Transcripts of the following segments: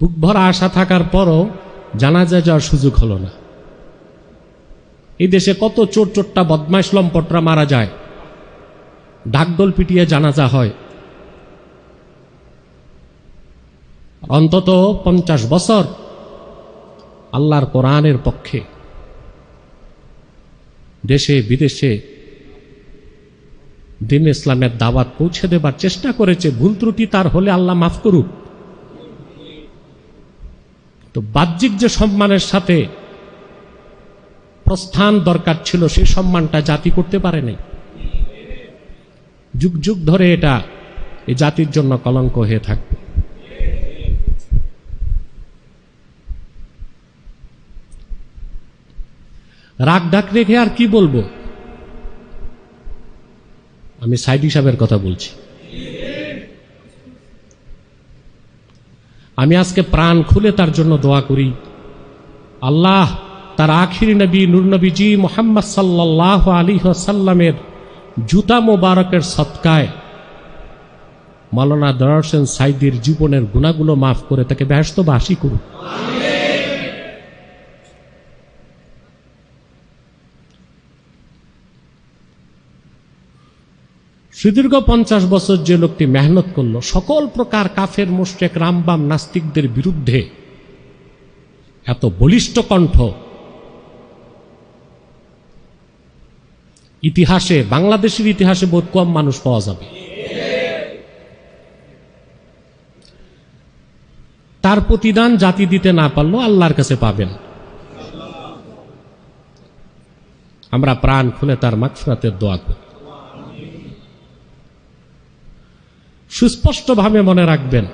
বুক ভরা আশা থাকার পরও জানাজা যাওয়ার সুযোগ হলো না। এই দেশে কত চোর চোরটা বদমাইশ লম্পটরা মারা যায়। ঢাকডোল পিটিয়ে জানাজা হয়। অন্তত পঞ্চাশ বছর আল্লাহর কোরআনের পক্ষে। দেশে, বিদেশে দিন ইসলামের দাওয়াত পৌঁছে দেবার চেষ্টা করেছে, ভুল ত্রুটি তার হলে আল্লাহ মাফ করুক। তো বাহ্যিক যে সম্মানের সাথে প্রস্থান দরকার ছিল, সেই সম্মানটা জাতি করতে পারেনি যুগ যুগ ধরে এটা এই জাতির জন্য কলঙ্ক হয়ে থাকবে। রাগ ডাক রেখে আর কি বলব? আমি সাইড হিসাবের কথা বলছি। আমি আজকে প্রাণ খুলে তার জন্য দোয়া করি। আল্লাহ তার আখির নবী নুরনবীজি মোহাম্মদ সাল্লাহ আলী সাল্লামের জুতা মোবারকের সৎকায় মালানা দর্শন সাইদির জীবনের গুণাগুলো মাফ করে তাকে ব্যস্ত বাসি করুন। সুদীর্ঘ পঞ্চাশ বছর যে লোকটি মেহনত করল, সকল প্রকার কাফের মোশেক রামবাম নাস্তিকদের বিরুদ্ধে এত বলিষ্ঠ কণ্ঠ ইতিহাসে, বাংলাদেশের ইতিহাসে বহুত কম মানুষ পাওয়া যাবে। তার প্রতিদান জাতি দিতে না পারলেও আল্লাহর কাছে পাবেন। আমরা প্রাণ খুলে তার মাকফরাতের দোয়া করি। সুস্পষ্টভাবে মনে রাখবেন।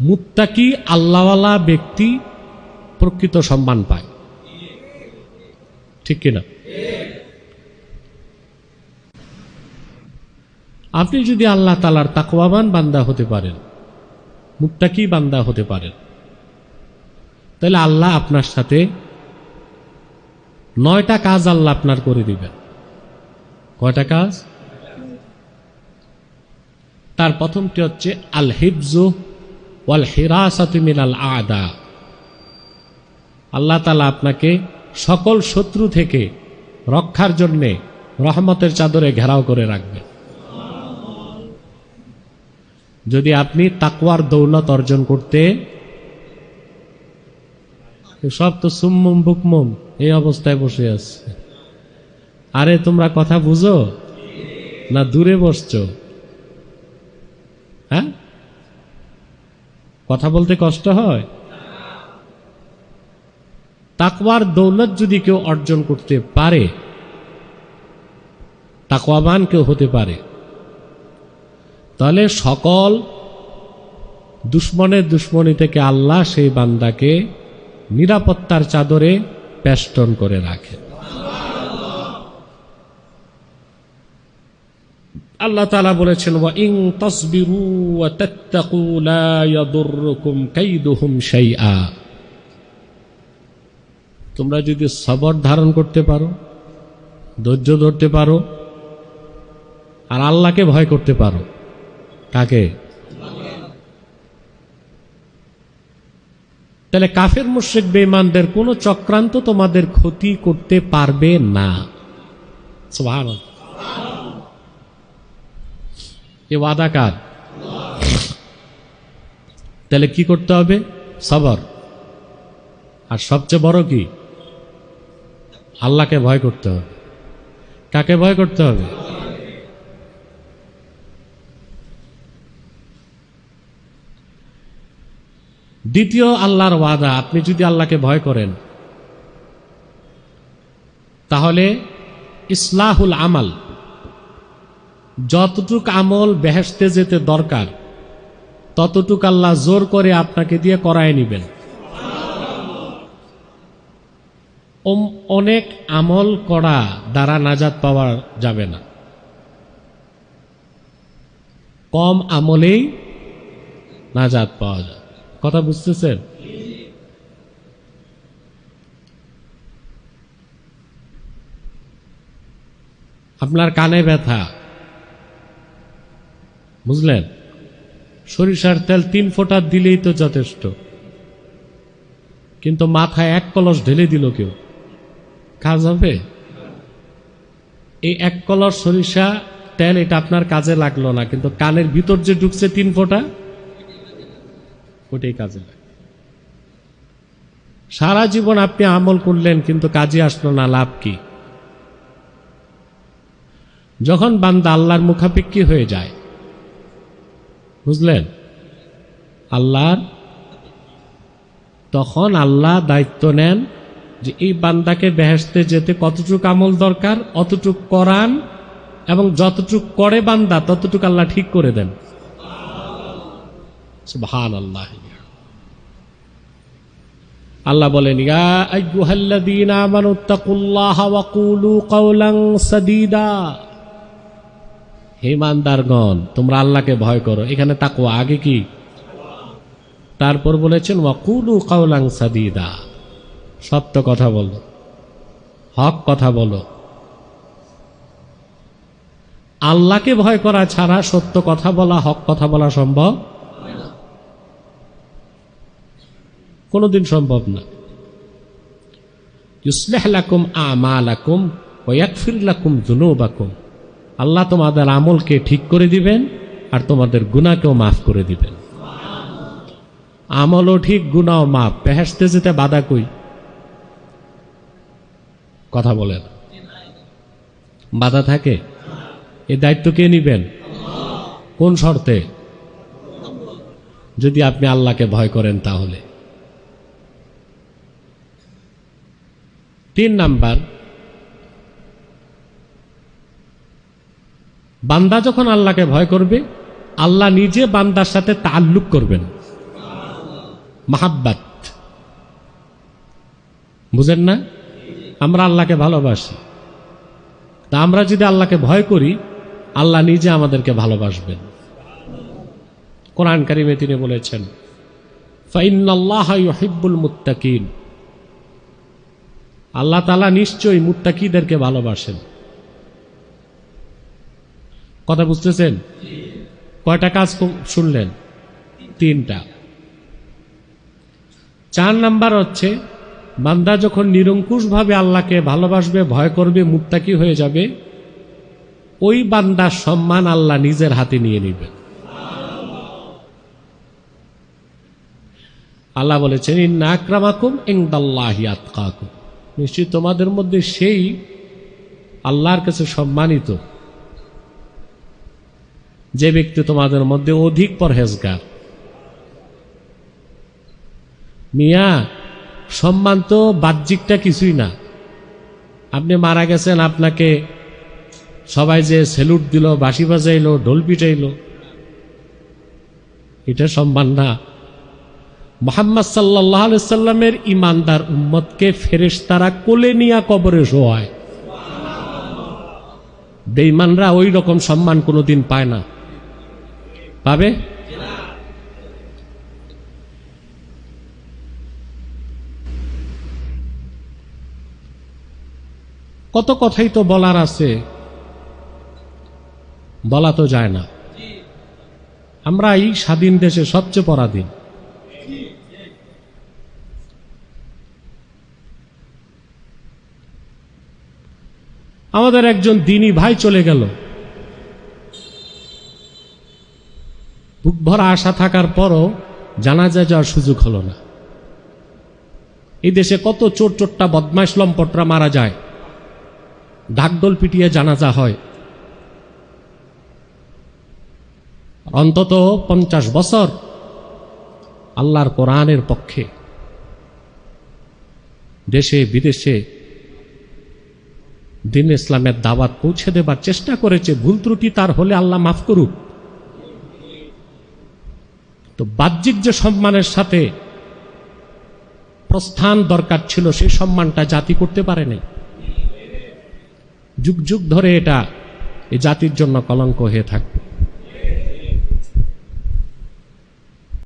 মুত্তাকি আল্লাহওয়ালা ব্যক্তি প্রকৃত সম্মান পায়। ঠিক কিনা? আপনি যদি আল্লাহ তালার তাকওয়াবান বান্দা হতে পারেন, মুত্তাকি বান্দা হতে পারেন, তাহলে আল্লাহ আপনার সাথে নয়টা কাজ আল্লাহ আপনার করে দিবেন। কয়টা কাজ? তার প্রথমটি হচ্ছে আল হিফজু ওয়াল হিরাসাতু মিনাল আদা। আল্লাহ তালা আপনাকে সকল শত্রু থেকে রক্ষার জন্যে রহমতের চাদরে ঘেরাও করে রাখবে যদি আপনি তাকওয়ার দৌলত অর্জন করতে, সব তো সুম্মুম বুকমুম এই অবস্থায় বসে আছে আরে তোমরা কথা বুঝো? না দূরে বসছো? হ্যাঁ? কথা বলতে কষ্ট হয়? তাকওয়ার দৌলত যদি কেউ অর্জন করতে পারে, তাকওয়াবান কেউ হতে পারে। তাহলে সকল দুশ্মনের দুশ্মনী থেকে আল্লাহ সেই বান্দাকে নিরাপত্তার চাদরে পেষ্টন করে রাখেন। আল্লাহ তালা বলেছেন, ওয়া ইং তসবিরু তোমরা যদি সবর ধারণ করতে পারো, ধৈর্য ধরতে পারো, আর আল্লাহকে ভয় করতে পারো, কাকে? তাহলে কাফের, মুশ্রিক, বেঈমানদের কোনো চক্রান্ত তোমাদের ক্ষতি করতে পারবে না। সুবহানাল্লাহ। এ ওয়াদা কার? তাহলে কি করতে হবে? সবর। আর সবচেয়ে বড় কি? আল্লাহকে ভয় করতে হবে। কাকে ভয় করতে হবে? দ্বিতীয় আল্লাহর ওয়াদা, আপনি যদি আল্লাহকে ভয় করেন, তাহলে ইসলাহুল আমাল যতটুক আমল বেহেসতে যেতে দরকার, ততটুক আল্লাহ জোর করে আপনাকে দিয়ে করায় নিবেন। অনেক আমল করা দ্বারা নাজাত পাওয়া যাবে না। কম আমলেই নাজাত পাওয়া যায়। কথা বুঝতেছেন? আপনার কানে ব্যথা বুঝলেন? সরিষার তেল তিন ফোঁটা দিলেই তো যথেষ্ট। কিন্তু মাথায় এক কলস ঢেলে দিল কেউ। কাজ হবে? এই এক কলস সরিষা, তেল এটা আপনার কাজে লাগল না, কিন্তু কানের ভিতর যে ঢুকছে তিন ফোঁটা, ওটাই কাজে লাগে। সারা জীবন আপনি আমল করলেন, কিন্তু কাজে আসলো না, লাভ কি? যখন বান্দা আল্লাহর মুখাপেক্ষী হয়ে যায় বুঝলেন? আল্লাহর তখন আল্লাহ দায়িত্ব নেন যে এই বান্দাকে বেহেসতে যেতে কতটুক আমল দরকার, অতটুক করান এবং যতটুক করে বান্দা, ততটুক আল্লাহ ঠিক করে দেন। ভান আল্লাহ আল্লাহ বলেন, ইয়া আইয়ুহাল্লাযীনা আমানুত্তাকুল্লাহা ওয়া কুলু কাওলান সাদীদা। হে ইমানদারগণ, তোমরা আল্লাহকে ভয় করো। এখানে তাকওয়া, আগে কি? তারপর বলেছেন, ওয়াকুলু কাউলাং সাদিদা। সত্য কথা বলো, হক কথা বলো। আল্লাহকে ভয় করা ছাড়া সত্য কথা বলা, হক কথা বলা সম্ভব কোনোদিন সম্ভব না। ইউসলেহ লাকুম আমালাকুম ওয়াকফির লাকুম যুনুবাকুম। আল্লাহ তোমাদের আমলকে ঠিক করে দিবেন আর তোমাদের গুণাকেও মাফ করে দিবেন। আমলও ঠিক গুণাও মাপ পেহাসতে যেতে বাধা কই? কথা বলেন। বাধা থাকে? এই দায়িত্ব কে নিবেন? কোন শর্তে? যদি আপনি আল্লাহকে ভয় করেন তাহলে। তিন নাম্বার বান্দা যখন আল্লাহকে ভয় করবে, আল্লাহ নিজে বান্দার সাথে তাল্লুক করবেন। মাহাব্বাত। বুঝেন না? আমরা আল্লাহকে ভালোবাসি। তা আমরা যদি আল্লাহকে ভয় করি, আল্লাহ নিজে আমাদেরকে ভালোবাসবেন। কোরআন কারিমে তিনি বলেছেন ফাইনাল্লাহ ইউহিব্বুল মুত্তাকিন। আল্লাহ তালা নিশ্চয়ই মুত্তাকিদেরকে ভালোবাসেন। কথা বুঝতেছেন? কয়টা কাজ শুনলেন? তিনটা। চার নাম্বার হচ্ছে, বান্দা যখন নিরঙ্কুশভাবে আল্লাহকে ভালোবাসবে, ভয় করবে, মুত্তাকি হয়ে যাবে, ওই বান্দার সম্মান আল্লাহ নিজের হাতে নিয়ে নেবেন। আল্লাহ বলেছেন, ইন্না আক্রামাকুম ইংদাল্লাহি আতকাকুম। নিশ্চয়ই তোমাদের মধ্যে সেই আল্লাহর কাছে সম্মানিত। যে ব্যক্তি তোমাদের মধ্যে অধিক পরহেজগার। মিয়া, সম্মান তো বাহ্যিকটা কিছুই না। আপনি মারা গেছেন, আপনাকে সবাই যে সেলুট দিল, বাঁশি বাজাইলো, ঢোল পিটাইলো, এটা সম্মান না। মোহাম্মদ সাল্লাহ সাল্লামের ইমানদার উম্মতকে ফেরেশ তারা কোলে নিয়া কবরে শোয়ায়। বেইমানরা ওই রকম সম্মান কোনোদিন পায় না। পাবে? কত কথাই তো বলার আছে। বলা তো যায় না। আমরা এই স্বাধীন দেশে সবচেয়ে পরাধীন। আমাদের একজন দিনী ভাই চলে গেল। বুক ভরা আশা থাকার পরও জানাজা যাওয়ার সুযোগ হলো না। এই দেশে কত চোর চোরটা বদমাইশ লম্পটরা মারা যায়। ডাকডোল পিটিয়ে জানাজা হয়। অন্তত পঞ্চাশ বছর আল্লাহর কোরআনের পক্ষে। দেশে, বিদেশে দিন ইসলামের দাওয়াত পৌঁছে দেবার চেষ্টা করেছে। ভুল ত্রুটি তার হলে আল্লাহ মাফ করুক। তো বাহ্যিক যে সম্মানের সাথে প্রস্থান দরকার ছিল, সেই সম্মানটা জাতি করতে পারে নাই যুগ যুগ ধরে এটা এই জাতির জন্য কলঙ্ক হয়ে থাকবে।